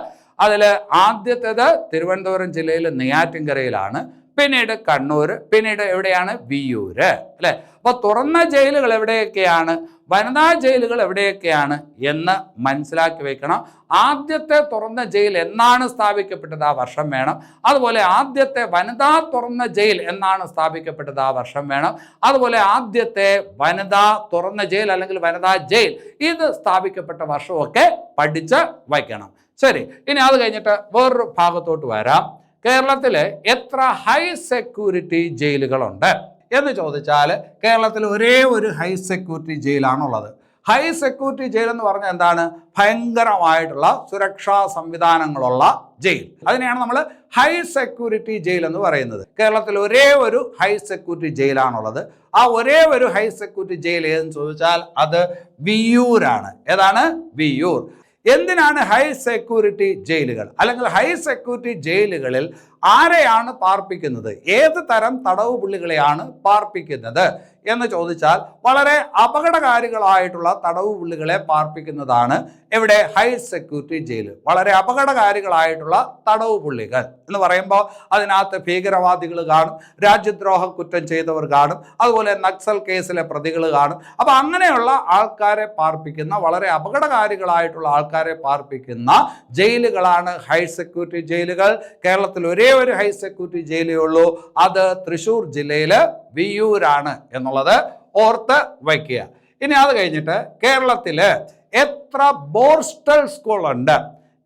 അതിൽ ആദ്യത്തേത് തിരുവനന്തപുരം ജില്ലയിലെ നെയ്യാറ്റിൻകരയിലാണ് പിന്നീട് കണ്ണൂർ പിന്നീട് എവിടെയാണ്? വിയൂര് അല്ലേ? അപ്പോൾ തുറന്ന ജയിലുകൾ എവിടെയൊക്കെയാണ്? വനിതാ ജയിലുകൾ എവിടെയൊക്കെയാണ് എന്ന് മനസ്സിലാക്കി വെക്കണം. ആദ്യത്തെ തുറന്ന ജയിൽ എന്നാണ് സ്ഥാപിക്കപ്പെട്ടത് ആ വർഷം വേണം. അതുപോലെ ആദ്യത്തെ വനിതാ തുറന്ന ജയിൽ എന്നാണ് സ്ഥാപിക്കപ്പെട്ടത് ആ വർഷം വേണം. അതുപോലെ ആദ്യത്തെ വനിതാ തുറന്ന ജയിൽ അല്ലെങ്കിൽ വനിതാ ജയിൽ ഇത് സ്ഥാപിക്കപ്പെട്ട വർഷമൊക്കെ പഠിച്ച് വയ്ക്കണം. ശരി ഇനി അത് കഴിഞ്ഞിട്ട് വേറൊരു ഭാഗത്തോട്ട് വരാം. കേരളത്തിൽ എത്ര ഹൈ സെക്യൂരിറ്റി ജയിലുകളുണ്ട്? എന്ന് ചോദിച്ചാൽ കേരളത്തിൽ ഒരേ ഒരു ഹൈ സെക്യൂരിറ്റി ജയിലാണുള്ളത്. ഹൈ സെക്യൂരിറ്റി ജയിൽ എന്ന് പറഞ്ഞാൽ എന്താണ്? ഭയങ്കരമായിട്ടുള്ള സുരക്ഷാ സംവിധാനങ്ങളുള്ള ജയിൽ. അതിനെയാണ് നമ്മൾ ഹൈ സെക്യൂരിറ്റി ജയിൽ എന്ന് പറയുന്നത്. കേരളത്തിൽ ഒരേ ഒരു ഹൈ സെക്യൂരിറ്റി ജയിലാണുള്ളത്. ആ ഒരേ ഒരു ഹൈ സെക്യൂരിറ്റി ജയിൽ ഏതെന്ന് ചോദിച്ചാൽ അത് വിയൂരാണ് ഏതാണ്? വിയൂർ എന്തിനാണ് ഹൈ സെക്യൂരിറ്റി ജയിലുകൾ? അല്ലെങ്കിൽ ഹൈ സെക്യൂരിറ്റി ജയിലുകളിൽ ആരെയാണ് പാർപ്പിക്കുന്നത്? ഏത് തരം തടവ് പുള്ളികളെയാണ് പാർപ്പിക്കുന്നത്? എന്ന് ചോദിച്ചാൽ വളരെ അപകടകാരികളായിട്ടുള്ള തടവ് പുള്ളികളെ പാർപ്പിക്കുന്നതാണ് ഇവിടെ ഹൈ സെക്യൂരിറ്റി ജയിൽ വളരെ അപകടകാരികളായിട്ടുള്ള തടവ് പുള്ളികൾ എന്ന് പറയുമ്പോൾ അതിനകത്ത് ഭീകരവാദികൾ കാണും രാജ്യദ്രോഹ കുറ്റം ചെയ്തവർ കാണും അതുപോലെ നക്സൽ കേസിലെ പ്രതികൾ കാണും. അപ്പോൾ അങ്ങനെയുള്ള ആൾക്കാരെ പാർപ്പിക്കുന്ന വളരെ അപകടകാരികളായിട്ടുള്ള ആൾക്കാരെ പാർപ്പിക്കുന്ന ജയിലുകളാണ് ഹൈ സെക്യൂരിറ്റി ജയിലുകൾ. കേരളത്തിൽ ഒരേ ഒരു ഹൈ സെക്യൂരിറ്റി ജയിലേ ഉള്ളൂ അത് തൃശ്ശൂർ ജില്ലയിൽ വിയൂരാണ് എന്നുള്ളത് ഓർത്ത് വയ്ക്കുക. ഇനി അത് കഴിഞ്ഞിട്ട് കേരളത്തിൽ എത്ര ബോർസ്റ്റൽ സ്കൂൾ ഉണ്ട്?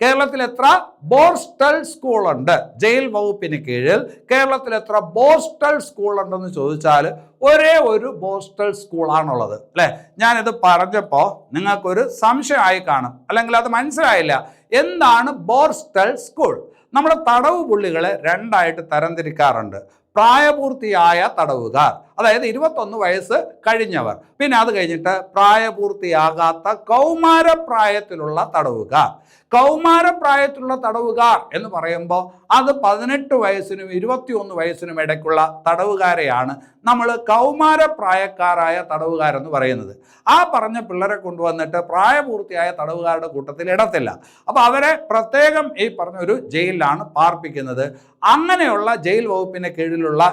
കേരളത്തിൽ എത്ര ബോർസ്റ്റൽ സ്കൂൾ ഉണ്ട്? ജയിൽ വകുപ്പിന് കീഴിൽ കേരളത്തിൽ എത്ര ബോർസ്റ്റൽ സ്കൂൾ ഉണ്ടെന്ന് ചോദിച്ചാൽ ഒരേ ഒരു ബോർസ്റ്റൽ സ്കൂളാണുള്ളത് അല്ലേ? ഞാനിത് പറഞ്ഞപ്പോൾ നിങ്ങൾക്കൊരു സംശയമായി കാണും അല്ലെങ്കിൽ അത് മനസ്സിലായില്ല. എന്താണ് ബോർസ്റ്റൽ സ്കൂൾ നമ്മൾ തടവ് പുള്ളികളെ രണ്ടായിട്ട് തരംതിരിക്കാറുണ്ട്. പ്രായപൂർത്തിയായ തടവുകാർ. അതായത് ഇരുപത്തൊന്ന് വയസ്സ് കഴിഞ്ഞവർ. പിന്നെ അത് കഴിഞ്ഞിട്ട് പ്രായപൂർത്തിയാകാത്ത കൗമാരപ്രായത്തിലുള്ള തടവുകാർ. കൗമാരപ്രായത്തിലുള്ള തടവുകാർ എന്ന് പറയുമ്പോൾ അത് പതിനെട്ട് വയസ്സിനും ഇരുപത്തിയൊന്ന് വയസ്സിനും ഇടയ്ക്കുള്ള തടവുകാരെയാണ് നമ്മൾ കൗമാരപ്രായക്കാരായ തടവുകാരെന്ന് പറയുന്നത്. ആ പറഞ്ഞ പിള്ളേരെ കൊണ്ടുവന്നിട്ട് പ്രായപൂർത്തിയായ തടവുകാരുടെ കൂട്ടത്തിൽ ഇടത്തില്ല. അപ്പോൾ അവരെ പ്രത്യേകം ഈ പറഞ്ഞ ഒരു ജയിലിലാണ് പാർപ്പിക്കുന്നത്. അങ്ങനെയുള്ള ജയിൽ വകുപ്പിന് കീഴിലുള്ള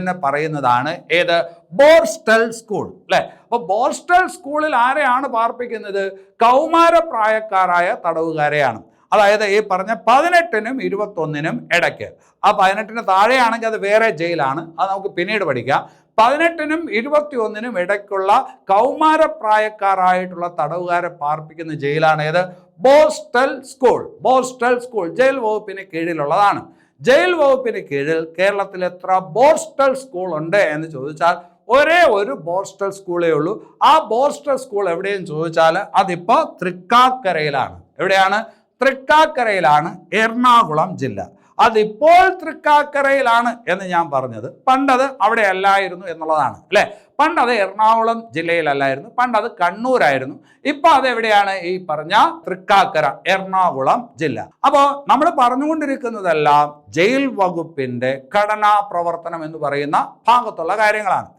എന്ന് പറയുന്നതാണ് ഏത്? ബോർസ്റ്റൽ സ്കൂൾ അല്ലെ? അപ്പൊ ബോർസ്റ്റൽ സ്കൂളിൽ ആരെയാണ് പാർപ്പിക്കുന്നത്? കൗമാരപ്രായക്കാരായ തടവുകാരെയാണ്. അതായത് ഈ പറഞ്ഞ പതിനെട്ടിനും ഇരുപത്തൊന്നിനും ഇടയ്ക്ക്. ആ പതിനെട്ടിന് താഴെയാണെങ്കിൽ അത് വേറെ ജയിലാണ്. അത് നമുക്ക് പിന്നീട് പഠിക്കാം. പതിനെട്ടിനും ഇരുപത്തിയൊന്നിനും ഇടയ്ക്കുള്ള കൗമാരപ്രായക്കാരായിട്ടുള്ള തടവുകാരെ പാർപ്പിക്കുന്ന ജയിലാണ് ഏത്? Borstal school. Borstal school jail വകുപ്പിന് കീഴിലുള്ളതാണ്. ജയിൽ വകുപ്പിന് കീഴിൽ കേരളത്തിൽ എത്ര ബോർസ്റ്റൽ സ്കൂൾ ഉണ്ട് എന്ന് ചോദിച്ചാൽ ഒരേ ഒരു ബോർസ്റ്റൽ സ്കൂളേ ഉള്ളൂ. ആ ബോസ്റ്റൽ സ്കൂൾ എവിടെയും ചോദിച്ചാൽ അതിപ്പോൾ തൃക്കാക്കരയിലാണ്. എവിടെയാണ്? തൃക്കാക്കരയിലാണ് എറണാകുളം ജില്ല. അതിപ്പോൾ തൃക്കാക്കരയിലാണ് എന്ന് ഞാൻ പറഞ്ഞത്. പണ്ടത് അവിടെ അല്ലായിരുന്നു എന്നുള്ളതാണ് അല്ലേ? പണ്ട് അത് എറണാകുളം ജില്ലയിലല്ലായിരുന്നു പണ്ട് അത് കണ്ണൂരായിരുന്നു. ഇപ്പൊ അത് എവിടെയാണ്? ഈ പറഞ്ഞ തൃക്കാക്കര എറണാകുളം ജില്ല. അപ്പോൾ നമ്മൾ പറഞ്ഞുകൊണ്ടിരിക്കുന്നതെല്ലാം ജയിൽ വകുപ്പിന്റെ ഘടനാ പ്രവർത്തനം എന്ന് പറയുന്ന ഭാഗത്തുള്ള കാര്യങ്ങളാണ്.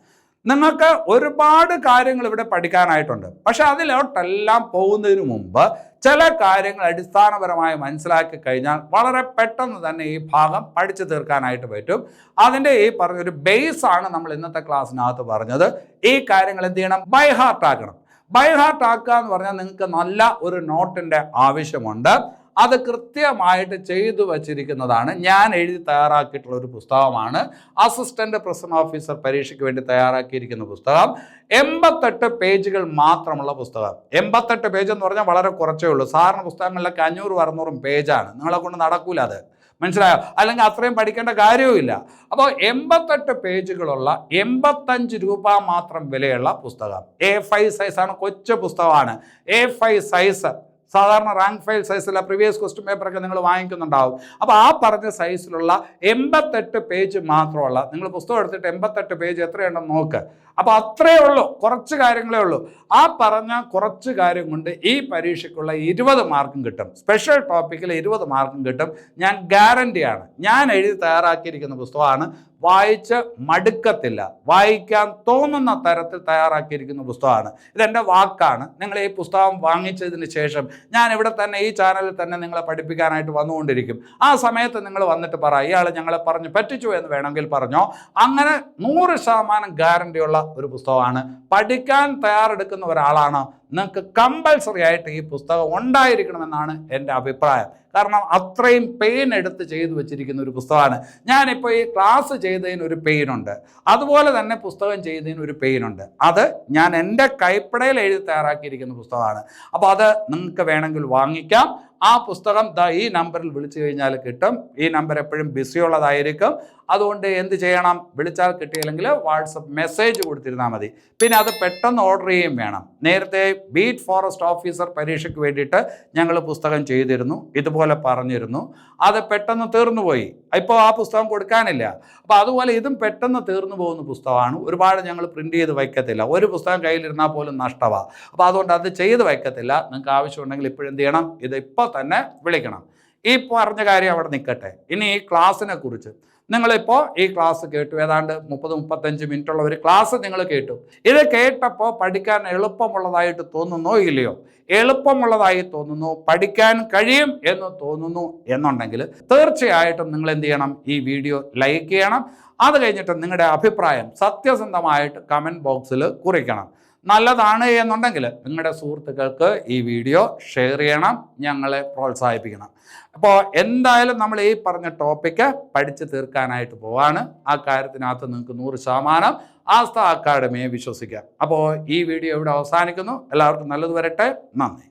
നിങ്ങൾക്ക് ഒരുപാട് കാര്യങ്ങൾ ഇവിടെ പഠിക്കാനായിട്ടുണ്ട്. പക്ഷെ അതിലോട്ടെല്ലാം പോകുന്നതിന് മുമ്പ് ചില കാര്യങ്ങൾ അടിസ്ഥാനപരമായി മനസ്സിലാക്കി കഴിഞ്ഞാൽ വളരെ പെട്ടെന്ന് തന്നെ ഈ ഭാഗം പഠിച്ചു തീർക്കാനായിട്ട് പറ്റും. അതിന്റെ ഈ പറഞ്ഞൊരു ബേസ് ആണ് നമ്മൾ ഇന്നത്തെ ക്ലാസ്സിനകത്ത് പറഞ്ഞത്. ഈ കാര്യങ്ങൾ എന്ത് ചെയ്യണം? ബൈ ഹാർട്ട് ആക്കണം. ബൈ ഹാർട്ട് ആക്കുക എന്ന് പറഞ്ഞാൽ നിങ്ങൾക്ക് നല്ല ഒരു നോട്ടിന്റെ ആവശ്യമുണ്ട്. അത് കൃത്യമായിട്ട് ചെയ്തു വച്ചിരിക്കുന്നതാണ്. ഞാൻ എഴുതി തയ്യാറാക്കിയിട്ടുള്ള ഒരു പുസ്തകമാണ്. അസിസ്റ്റന്റ് പ്രസന്റ് ഓഫീസർ പരീക്ഷയ്ക്ക് വേണ്ടി തയ്യാറാക്കിയിരിക്കുന്ന പുസ്തകം. എൺപത്തെട്ട് പേജുകൾ മാത്രമുള്ള പുസ്തകം. എൺപത്തെട്ട് പേജ് എന്ന് പറഞ്ഞാൽ വളരെ കുറച്ചേ ഉള്ളൂ. സാധാരണ പുസ്തകങ്ങളിലൊക്കെ അഞ്ഞൂറും അറുന്നൂറും പേജാണ്. നിങ്ങളെ കൊണ്ട് നടക്കൂല അത്. മനസ്സിലായോ? അല്ലെങ്കിൽ അത്രയും പഠിക്കേണ്ട കാര്യവുമില്ല അപ്പോൾ എൺപത്തെട്ട് പേജുകളുള്ള എൺപത്തഞ്ച് രൂപ മാത്രം വിലയുള്ള പുസ്തകം. എ ഫൈവ് സൈസാണ് കൊച്ചു പുസ്തകമാണ്. എ ഫൈവ് സൈസ് സാധാരണ റാങ്ക് ഫയൽ സൈസിലെ പ്രീവിയസ് ക്വസ്റ്റ്യൻ പേപ്പറൊക്കെ നിങ്ങൾ വാങ്ങിക്കുന്നുണ്ടാവും. അപ്പോൾ ആ പറഞ്ഞ സൈസിലുള്ള എൺപത്തെട്ട് പേജ് മാത്രമുള്ള നിങ്ങൾ പുസ്തകം എടുത്തിട്ട് എൺപത്തെട്ട് പേജ് എത്രയുണ്ടെന്ന് നോക്ക്. അപ്പോൾ അത്രയേ ഉള്ളൂ കുറച്ച് കാര്യങ്ങളേ ഉള്ളൂ. ആ പറഞ്ഞ കുറച്ച് കാര്യം കൊണ്ട് ഈ പരീക്ഷയ്ക്കുള്ള ഇരുപത് മാർക്കും കിട്ടും. സ്പെഷ്യൽ ടോപ്പിക്കിൽ ഇരുപത് മാർക്കും കിട്ടും. ഞാൻ ഗ്യാരണ്ടിയാണ് ഞാൻ എഴുതി തയ്യാറാക്കിയിരിക്കുന്ന പുസ്തകമാണ് വായിച്ച് മടുക്കത്തില്ല. വായിക്കാൻ തോന്നുന്ന തരത്തിൽ തയ്യാറാക്കിയിരിക്കുന്ന പുസ്തകമാണ്. ഇതെന്റെ വാക്കാണ്. നിങ്ങൾ ഈ പുസ്തകം വാങ്ങിച്ചതിന് ശേഷം ഞാൻ ഇവിടെ തന്നെ ഈ ചാനലിൽ തന്നെ നിങ്ങളെ പഠിപ്പിക്കാനായിട്ട് വന്നുകൊണ്ടിരിക്കും. ആ സമയത്ത് നിങ്ങൾ വന്നിട്ട് പറ ഇയാൾ ഞങ്ങളെ പറഞ്ഞു പറ്റിച്ചു എന്ന് വേണമെങ്കിൽ പറഞ്ഞോ. അങ്ങനെ നൂറ് ശതമാനം ഗ്യാരണ്ടിയുള്ള ഒരു പുസ്തകമാണ്. പഠിക്കാൻ തയ്യാറെടുക്കുന്ന ഒരാളാണ് നിങ്ങൾക്ക് കമ്പൽസറി ആയിട്ട് ഈ പുസ്തകം ഉണ്ടായിരിക്കണമെന്നാണ് എന്റെ അഭിപ്രായം. കാരണം അത്രയും പെയിൻ എടുത്ത് ചെയ്തു വെച്ചിരിക്കുന്ന ഒരു പുസ്തകമാണ്. ഞാനിപ്പോൾ ഈ ക്ലാസ് ചെയ്തതിന് ഒരു പെയിനുണ്ട് അതുപോലെ തന്നെ പുസ്തകം ചെയ്തതിന് ഒരു പെയിനുണ്ട് അത് ഞാൻ എന്റെ കൈപ്പടയിൽ എഴുതി തയ്യാറാക്കിയിരിക്കുന്ന പുസ്തകമാണ്. അപ്പോൾ അത് നിങ്ങൾക്ക് വേണമെങ്കിൽ വാങ്ങിക്കാം. ആ പുസ്തകം ഈ നമ്പറിൽ വിളിച്ചു കഴിഞ്ഞാൽ കിട്ടും. ഈ നമ്പർ എപ്പോഴും ബിസിയുള്ളതായിരിക്കും. അതുകൊണ്ട് എന്ത് ചെയ്യണം? വിളിച്ചാൽ കിട്ടിയില്ലെങ്കിൽ വാട്സപ്പ് മെസ്സേജ് കൊടുത്തിരുന്നാൽ മതി. പിന്നെ അത് പെട്ടെന്ന് ഓർഡർ ചെയ്യുകയും വേണം. നേരത്തെ ബീറ്റ് ഫോറസ്റ്റ് ഓഫീസർ പരീക്ഷയ്ക്ക് വേണ്ടിയിട്ട് ഞങ്ങൾ പുസ്തകം ചെയ്തിരുന്നു. ഇതുപോലെ പറഞ്ഞിരുന്നു. അത് പെട്ടെന്ന് തീർന്നുപോയി ഇപ്പോൾ ആ പുസ്തകം കൊടുക്കാനില്ല. അപ്പോൾ അതുപോലെ ഇതും പെട്ടെന്ന് തീർന്നു പോകുന്ന പുസ്തകമാണ്. ഒരുപാട് ഞങ്ങൾ പ്രിന്റ് ചെയ്ത് വയ്ക്കത്തില്ല. ഒരു പുസ്തകം കയ്യിലിരുന്നാൽ പോലും നഷ്ടമാണ് അപ്പോൾ അതുകൊണ്ട് അത് ചെയ്ത് വയ്ക്കത്തില്ല. നിങ്ങൾക്ക് ആവശ്യമുണ്ടെങ്കിൽ ഇപ്പോഴെന്ത് ചെയ്യണം? ഇത് ഇപ്പോൾ തന്നെ വിളിക്കണം. ഈ പറഞ്ഞ കാര്യം അവിടെ നിൽക്കട്ടെ. ഇനി ഈ ക്ലാസ്സിനെ കുറിച്ച്. നിങ്ങളിപ്പോൾ ഈ ക്ലാസ് കേട്ടു. ഏതാണ്ട് മുപ്പത് മുപ്പത്തഞ്ച് മിനിറ്റുള്ള ഒരു ക്ലാസ് നിങ്ങൾ കേട്ടു. ഇത് കേട്ടപ്പോൾ പഠിക്കാൻ എളുപ്പമുള്ളതായിട്ട് തോന്നുന്നോ ഇല്ലയോ? എളുപ്പമുള്ളതായി തോന്നുന്നു. പഠിക്കാൻ കഴിയും എന്ന് തോന്നുന്നു എന്നുണ്ടെങ്കിൽ തീർച്ചയായിട്ടും നിങ്ങൾ എന്ത് ചെയ്യണം? ഈ വീഡിയോ ലൈക്ക് ചെയ്യണം. അത് കഴിഞ്ഞിട്ട് നിങ്ങളുടെ അഭിപ്രായം സത്യസന്ധമായിട്ട് കമന്റ് ബോക്സിൽ കുറിക്കണം. നല്ലതാണ് എന്നുണ്ടെങ്കിൽ നിങ്ങളുടെ സുഹൃത്തുക്കൾക്ക് ഈ വീഡിയോ ഷെയർ ചെയ്യണം ഞങ്ങളെ പ്രോത്സാഹിപ്പിക്കണം. അപ്പോൾ എന്തായാലും നമ്മൾ ഈ പറഞ്ഞ ടോപ്പിക്ക് പഠിച്ചു തീർക്കാനായിട്ട് പോവാണ്. ആ കാര്യത്തിനകത്ത് നിങ്ങൾക്ക് നൂറ് ശതമാനം ആസ്ഥ അക്കാഡമിയെ വിശ്വസിക്കാം. അപ്പോൾ ഈ വീഡിയോ ഇവിടെ അവസാനിക്കുന്നു. എല്ലാവർക്കും നല്ലത് വരട്ടെ. നന്ദി.